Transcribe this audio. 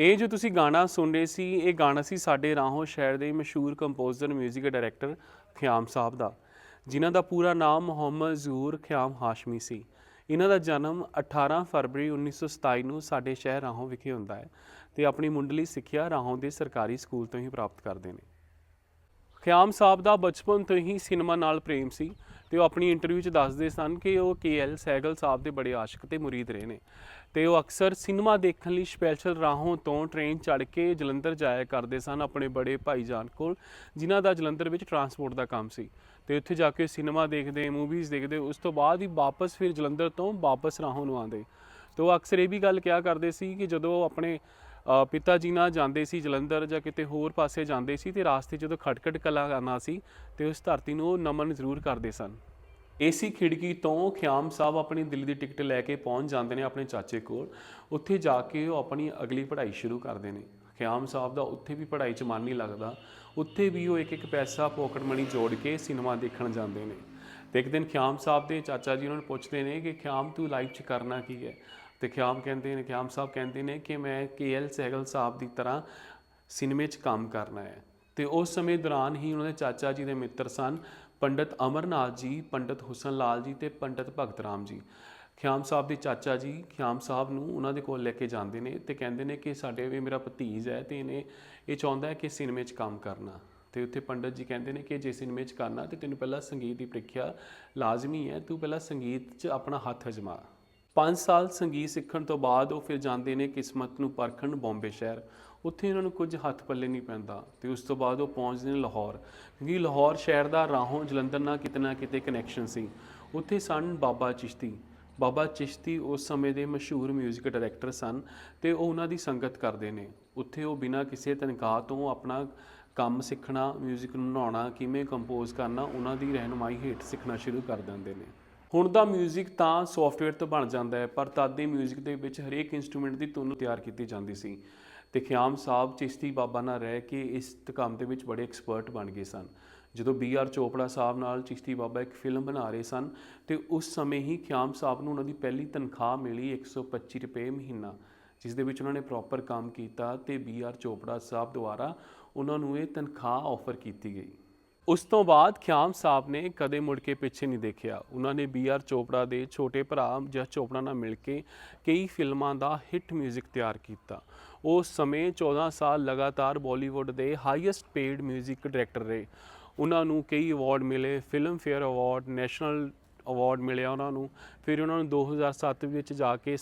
ਇਹ ਜੋ ਤੁਸੀਂ ਗਾਣਾ ਸੁਣ ਰਹੇ ਸੀ, ਇਹ ਗਾਣਾ ਸੀ ਸਾਡੇ ਰਾਹੋਂ ਸ਼ਹਿਰ ਦੇ ਮਸ਼ਹੂਰ ਕੰਪੋਜ਼ਰ 뮤직 ਡਾਇਰੈਕਟਰ ਖਿਆਮ ਸਾਹਿਬ ਦਾ, ਜਿਨ੍ਹਾਂ ਦਾ ਪੂਰਾ ਨਾਮ ਮੁਹੰਮਦ ਜ਼ੂਰ ਖਿਆਮ ਹਾਸ਼ਮੀ ਸੀ। ਇਹਨਾਂ ਦਾ ਜਨਮ 18 ਫਰਵਰੀ 1927 ਨੂੰ ਸਾਡੇ ਸ਼ਹਿਰ ਰਾਹੋਂ ਵਿਖੇ ਹੁੰਦਾ ਹੈ ਤੇ ਆਪਣੀ ਮੁੰਡਲੀ ਸਿੱਖਿਆ ਰਾਹੋਂ ਦੇ ਸਰਕਾਰੀ ਸਕੂਲ ਤੋਂ ਹੀ ਪ੍ਰਾਪਤ ਕਰਦੇ ਨੇ। ਖਿਆਮ ਸਾਹਿਬ ਦਾ ਬਚਪਨ ਤੋਂ ਹੀ ਸਿਨੇਮਾ ਨਾਲ ਪ੍ਰੇਮ ਸੀ। ਤੇ ਉਹ ਆਪਣੀ ਇੰਟਰਵਿਊ 'ਚ ਦੱਸਦੇ ਸਨ ਕਿ ਉਹ ਕੇਐਲ ਸਹਿਗਲ ਸਾਹਿਬ ਦੇ ਬੜੇ ਆਸ਼ਿਕ ਤੇ ਮੁਰੀਦ ਰਹੇ ਨੇ। ਤੇ ਉਹ ਅਕਸਰ ਸਿਨੇਮਾ ਦੇਖਣ ਲਈ ਸਪੈਸ਼ਲ ਰਾਹੋਂ ਤੋਂ ਟ੍ਰੇਨ ਚੜ੍ਹ ਕੇ ਜਲੰਧਰ ਜਾਇਆ ਕਰਦੇ ਸਨ ਆਪਣੇ ਬੜੇ ਭਾਈਜਾਨ ਕੋਲ, ਜਿਨ੍ਹਾਂ ਦਾ ਜਲੰਧਰ ਵਿੱਚ ਟਰਾਂਸਪੋਰਟ ਦਾ ਕੰਮ ਸੀ। ਤੇ ਉੱਥੇ ਜਾ ਕੇ ਸਿਨੇਮਾ ਦੇਖਦੇ ਮੂਵੀਜ਼ ਦੇਖਦੇ, ਉਸ ਤੋਂ ਬਾਅਦ ਹੀ ਵਾਪਸ ਫਿਰ ਜਲੰਧਰ ਤੋਂ ਵਾਪਸ ਰਾਹੋਂ ਨੂੰ ਆਉਂਦੇ। ਤੇ ਉਹ ਅਕਸਰ ਇਹ ਵੀ ਗੱਲ ਕਿਹਾ ਕਰਦੇ ਸੀ ਕਿ ਜਦੋਂ ਉਹ ਆਪਣੇ ਪਿਤਾ ਜੀ ਨਾਲ ਜਾਂਦੇ ਸੀ, ਜਲੰਧਰ ਜਾਂ ਕਿਤੇ ਹੋਰ ਪਾਸੇ ਜਾਂਦੇ ਸੀ ਤੇ ਰਾਸਤੇ ਜਦੋਂ ਖਟਖਟ ਕਲਾ ਆਉਣਾ ਸੀ ਤੇ ਉਸ ਧਰਤੀ ਨੂੰ ਉਹ ਨਮਨ ਜ਼ਰੂਰ ਕਰਦੇ ਸਨ। ਏਸੀ ਖਿੜਕੀ ਤੋਂ ਖਿਆਮ ਸਾਹਿਬ ਆਪਣੀ ਦਿੱਲੀ ਦੀ ਟਿਕਟ ਲੈ ਕੇ ਪਹੁੰਚ ਜਾਂਦੇ ਨੇ ਆਪਣੇ ਚਾਚੇ ਕੋਲ। ਉੱਥੇ ਜਾ ਕੇ ਉਹ ਆਪਣੀ ਅਗਲੀ ਪੜ੍ਹਾਈ ਸ਼ੁਰੂ ਕਰਦੇ ਨੇ। ਖਿਆਮ ਸਾਹਿਬ ਦਾ ਉੱਥੇ ਵੀ ਪੜ੍ਹਾਈ 'ਚ ਮਨ ਨਹੀਂ ਲੱਗਦਾ। ਉੱਥੇ ਵੀ ਉਹ ਇੱਕ ਇੱਕ ਪੈਸਾ ਪੋਕਟ ਮਨੀ ਜੋੜ ਕੇ ਸਿਨੇਮਾ ਦੇਖਣ ਜਾਂਦੇ ਨੇ। ਤੇ ਇੱਕ ਦਿਨ ਖਿਆਮ ਸਾਹਿਬ ਦੇ ਚਾਚਾ ਜੀ ਉਹਨਾਂ ਨੂੰ ਪੁੱਛਦੇ ਨੇ ਕਿ, ਖਿਆਮ, ਤੂੰ ਲਾਈਫ 'ਚ ਕਰਨਾ ਕੀ ਹੈ? ਤੇ ਖਿਆਮ ਕਹਿੰਦੇ ਨੇ, ਖਿਆਮ ਸਾਹਿਬ ਕਹਿੰਦੇ ਨੇ ਕਿ ਮੈਂ ਕੇਐਲ ਸਹਿਗਲ ਸਾਹਿਬ ਦੀ ਤਰ੍ਹਾਂ ਸਿਨੇਮੇ 'ਚ ਕੰਮ ਕਰਨਾ ਹੈ। ਤੇ ਉਸ ਸਮੇਂ ਦੌਰਾਨ ਹੀ ਉਹਨਾਂ ਦੇ ਚਾਚਾ ਜੀ ਦੇ ਮਿੱਤਰ ਸਨ, ਪੰਡਤ ਅਮਰਨਾਥ ਜੀ, ਪੰਡਤ ਹੁਸਨ ਲਾਲ ਜੀ ਤੇ ਪੰਡਤ ਭਗਤ ਰਾਮ ਜੀ। ਖਿਆਮ ਸਾਹਿਬ ਦੇ ਚਾਚਾ ਜੀ, ਖਿਆਮ ਸਾਹਿਬ ਨੂੰ ਉਹਨਾਂ ਦੇ ਕੋਲ ਲੈ ਕੇ ਜਾਂਦੇ ਨੇ ਤੇ ਕਹਿੰਦੇ ਨੇ ਕਿ ਸਾਡੇ ਵੀ ਮੇਰਾ ਭਤੀਜ ਹੈ ਤੇ ਇਹਨੇ ਇਹ ਚਾਹੁੰਦਾ ਹੈ ਕਿ ਸਿਨੇਮੇ 'ਚ ਕੰਮ ਕਰਨਾ। ਤੇ ਉੱਥੇ ਪੰਡਤ ਜੀ ਕਹਿੰਦੇ ਨੇ ਕਿ ਜੇ ਸਿਨੇਮੇ 'ਚ ਕਰਨਾ ਤੇ ਤੈਨੂੰ ਪਹਿਲਾਂ ਸੰਗੀਤ ਦੀ ਪ੍ਰੀਖਿਆ ਲਾਜ਼ਮੀ ਹੈ, ਤੂੰ ਪਹਿਲਾਂ ਸੰਗੀਤ 'ਚ ਆਪਣਾ ਹੱਥ ਅਜਮਾ। 5 ਸਾਲ ਸੰਗੀਤ ਸਿੱਖਣ ਤੋਂ ਬਾਅਦ ਉਹ ਫਿਰ ਜਾਂਦੇ ਨੇ ਕਿਸਮਤ ਨੂੰ ਪਰਖਣ ਬੰਬੇ ਸ਼ਹਿਰ ਉੱਥੇ ਉਹਨਾਂ ਨੂੰ ਕੁਝ ਹੱਥ ਪੱਲੇ ਨਹੀਂ ਪੈਂਦਾ ਤੇ ਉਸ ਤੋਂ ਬਾਅਦ ਉਹ ਪਹੁੰਚਦੇ ਨੇ ਲਾਹੌਰ ਕਿਉਂਕਿ ਲਾਹੌਰ ਸ਼ਹਿਰ ਦਾ ਰਾਹੋਂ ਜਲੰਧਰ ਨਾਲ ਕਿਤੇ ਨਾ ਕਿਤੇ ਕਨੈਕਸ਼ਨ ਸੀ ਉੱਥੇ ਸਨ ਬਾਬਾ ਚਿਸ਼ਤੀ ਬਾਬਾ ਚਿਸ਼ਤੀ ਉਸ ਸਮੇਂ ਦੇ ਮਸ਼ਹੂਰ 뮤직 ਡਾਇਰੈਕਟਰ ਸਨ ਤੇ ਉਹ ਉਹਨਾਂ ਦੀ ਸੰਗਤ ਕਰਦੇ ਨੇ ਉੱਥੇ ਉਹ ਬਿਨਾਂ ਕਿਸੇ ਤਨਖਾਹ ਤੋਂ ਆਪਣਾ ਕੰਮ ਸਿੱਖਣਾ 뮤직 ਨੂੰ ਬਣਾਉਣਾ ਕਿਵੇਂ ਕੰਪੋਜ਼ ਕਰਨਾ ਉਹਨਾਂ ਦੀ ਰਹਿਨੁਮਾਈ ਹੇਠ ਸਿੱਖਣਾ ਸ਼ੁਰੂ ਕਰ ਦਿੰਦੇ ਨੇ ਹੁਣ ਦਾ 뮤직 ਤਾਂ ਸੌਫਟਵੇਅਰ ਤੋਂ ਬਣ ਜਾਂਦਾ ਹੈ ਪਰ ਤਦ ਦੇ 뮤직 ਦੇ ਵਿੱਚ ਹਰੇਕ ਇਨਸਟਰੂਮੈਂਟ ਦੀ ਧੁਨ ਤਿਆਰ ਕੀਤੀ ਜਾਂਦੀ ਸੀ ਤੇ ਖਿਆਮ ਸਾਹਿਬ ਚਿਸ਼ਤੀ ਬਾਬਾ ਨਾਲ ਰਹਿ ਕੇ ਇਸ ਕੰਮ ਦੇ ਵਿੱਚ ਬੜੇ ਐਕਸਪਰਟ ਬਣ ਗਏ ਸਨ ਜਦੋਂ ਬੀ ਆਰ ਚੋਪੜਾ ਸਾਹਿਬ ਨਾਲ ਚਿਸ਼ਤੀ ਬਾਬਾ ਇੱਕ ਫਿਲਮ ਬਣਾ ਰਹੇ ਸਨ ਤੇ ਉਸ ਸਮੇਂ ਹੀ ਖਿਆਮ ਸਾਹਿਬ ਨੂੰ ਉਹਨਾਂ ਦੀ ਪਹਿਲੀ ਤਨਖਾਹ ਮਿਲੀ 125 ਰੁਪਏ ਮਹੀਨਾ ਜਿਸ ਦੇ ਵਿੱਚ ਉਹਨਾਂ ਨੇ ਪ੍ਰੋਪਰ ਕੰਮ ਕੀਤਾ ਤੇ ਬੀ ਆਰ ਚੋਪੜਾ ਸਾਹਿਬ ਦੁਆਰਾ ਉਹਨਾਂ ਨੂੰ ਇਹ ਤਨਖਾਹ ਆਫਰ ਕੀਤੀ ਗਈ ਉਸ ਤੋਂ ਬਾਅਦ ਖਿਆਮ ਸਾਹਿਬ ਨੇ ਕਦੇ ਮੁੜ ਕੇ ਪਿੱਛੇ ਨਹੀਂ ਦੇਖਿਆ ਉਹਨਾਂ ਨੇ ਬੀ ਆਰ ਚੋਪੜਾ ਦੇ ਛੋਟੇ ਭਰਾ ਜਸ ਚੋਪੜਾ ਨਾਲ ਮਿਲ ਕੇ ਕਈ ਫਿਲਮਾਂ ਦਾ ਹਿੱਟ 뮤직 ਤਿਆਰ ਕੀਤਾ ਉਸ ਸਮੇਂ 14 ਸਾਲ ਲਗਾਤਾਰ ਬਾਲੀਵੁੱਡ ਦੇ ਹਾਈਐਸਟ ਪੇਡ 뮤직 ਡਾਇਰੈਕਟਰ ਰਹੇ ਉਹਨਾਂ ਨੂੰ ਕਈ ਅਵਾਰਡ ਮਿਲੇ Filmfare award national award ਮਿਲਿਆ ਉਹਨਾਂ ਨੂੰ ਫਿਰ ਉਹਨਾਂ ਨੂੰ 2007 ਵਿੱਚ ਜਾ ਕੇ